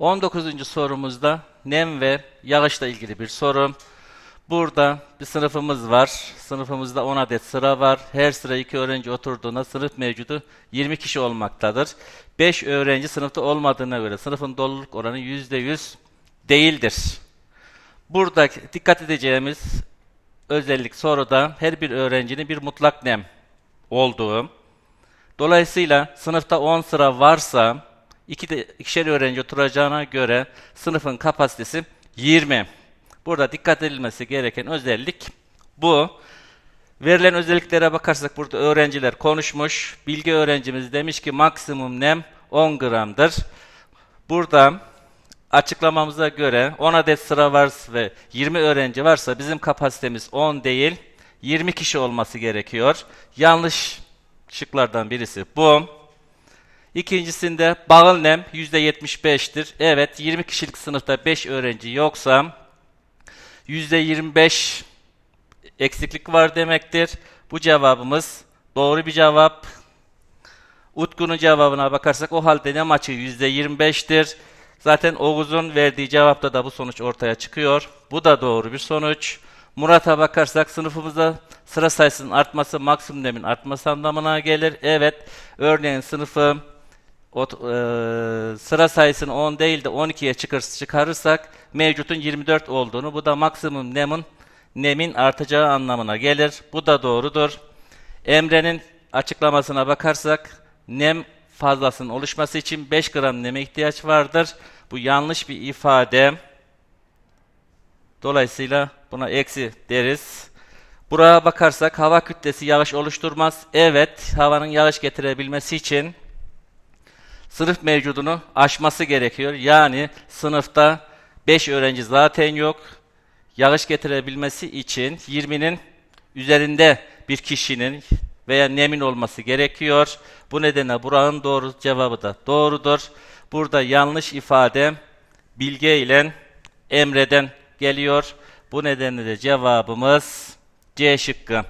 19. sorumuzda nem ve yağışla ilgili bir soru. Burada bir sınıfımız var. Sınıfımızda 10 adet sıra var. Her sıra 2 öğrenci oturduğunda sınıf mevcudu 20 kişi olmaktadır. 5 öğrenci sınıfta olmadığına göre sınıfın doluluk oranı %100 değildir. Burada dikkat edeceğimiz özellik soruda her bir öğrencinin bir mutlak nem olduğu. Dolayısıyla sınıfta 10 sıra varsa iki de, ikişer öğrenci oturacağına göre sınıfın kapasitesi 20. Burada dikkat edilmesi gereken özellik bu. Verilen özelliklere bakarsak burada öğrenciler konuşmuş. Bilgi öğrencimiz demiş ki maksimum nem 10 gramdır. Burada açıklamamıza göre 10 adet sıra varsa ve 20 öğrenci varsa bizim kapasitemiz 10 değil 20 kişi olması gerekiyor. Yanlış şıklardan birisi bu. İkincisinde bağıl nem %75'tir. Evet 20 kişilik sınıfta 5 öğrenci yoksa %25 eksiklik var demektir. Bu cevabımız doğru bir cevap. Utku'nun cevabına bakarsak o halde nem açığı %25'tir. Zaten Oğuz'un verdiği cevapta da bu sonuç ortaya çıkıyor. Bu da doğru bir sonuç. Murat'a bakarsak sınıfımızda sıra sayısının artması maksimum nemin artması anlamına gelir. Evet, örneğin sınıfı o, e, sıra sayısını 10 değil de 12'ye çıkar, çıkarırsak mevcutun 24 olduğunu, bu da maksimum nemin nemin artacağı anlamına gelir. Bu da doğrudur. Emre'nin açıklamasına bakarsak nem fazlasının oluşması için 5 gram neme ihtiyaç vardır. Bu yanlış bir ifade. Dolayısıyla buna eksi deriz. Buraya bakarsak hava kütlesi yağış oluşturmaz. Evet, havanın yağış getirebilmesi için sınıf mevcudunu aşması gerekiyor. Yani sınıfta 5 öğrenci zaten yok. Yağış getirebilmesi için 20'nin üzerinde bir kişinin veya nemin olması gerekiyor. Bu nedenle buranın doğru cevabı da doğrudur. Burada yanlış ifade bilge ile emreden geliyor. Bu nedenle de cevabımız C şıkkı.